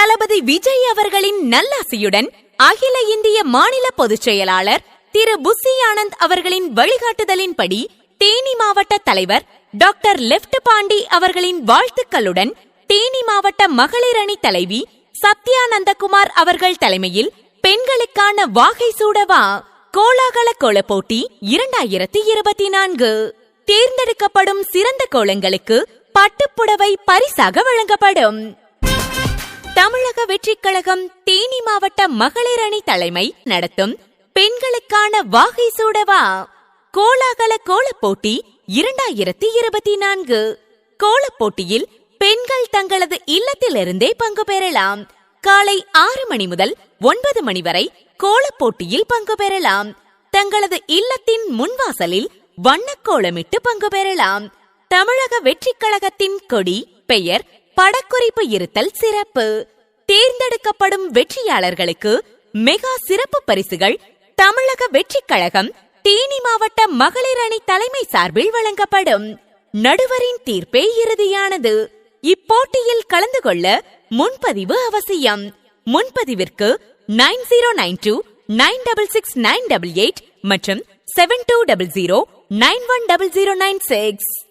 தளபதி விஜய் அவர்களின் நல்லாசியுடன் அகில இந்திய மாநில பொதுச் செயலாளர் திரு புசி ஆனந்த் அவர்களின் வழிகாட்டுதலின்படி தேனி மாவட்ட தலைவர் டாக்டர் லெப்ட் பாண்டி அவர்களின் வாழ்த்துக்களுடன் தேனி மாவட்ட மகளிர் அணி தலைவி சத்யானந்தகுமார் அவர்கள் தலைமையில் பெண்களுக்கான வாகை சூடவா கோலாகல கோல போட்டி இரண்டாயிரத்தி இருபத்தி நான்கு. தேர்ந்தெடுக்கப்படும் சிறந்த கோலங்களுக்கு பட்டுப்புடவை பரிசாக வழங்கப்படும். தமிழக வெற்றிக் கழகம் தேனி மாவட்ட மகளிர் அணி தலைமை நடத்தும் பெண்களுக்கான வாகை சூடவா கோலாகல கோலப் போட்டி இரண்டாயிரத்தி இருபத்தி நான்கு. கோலப் போட்டியில் பெண்கள் தங்களது இல்லத்திலிருந்தே பங்கு பெறலாம். காலை ஆறு மணி முதல் ஒன்பது மணி வரை கோலப் போட்டியில் பங்கு பெறலாம். தங்களது இல்லத்தின் முன்வாசலில் வண்ணக்கோலமிட்டு பங்கு பெறலாம். தமிழக வெற்றிக் கழகத்தின் கொடி பெயர் படக்குறிப்பு இருத்தல் சிறப்பு. தேர்ந்தெடுக்கப்படும் வெற்றியாளர்களுக்கு மெகா சிறப்பு பரிசுகள் தமிழக வெற்றி கழகம் தேனி மாவட்ட மகளிர் அணி தலைமை சார்பில் வழங்கப்படும். நடுவரின் தீர்ப்பே இறுதியானது. இப்போட்டியில் கலந்து கொள்ள முன்பதிவு அவசியம். முன்பதிவிற்கு nine zero nine two nine double six nine double eight மற்றும் seven two double zero nine one double zero nine six.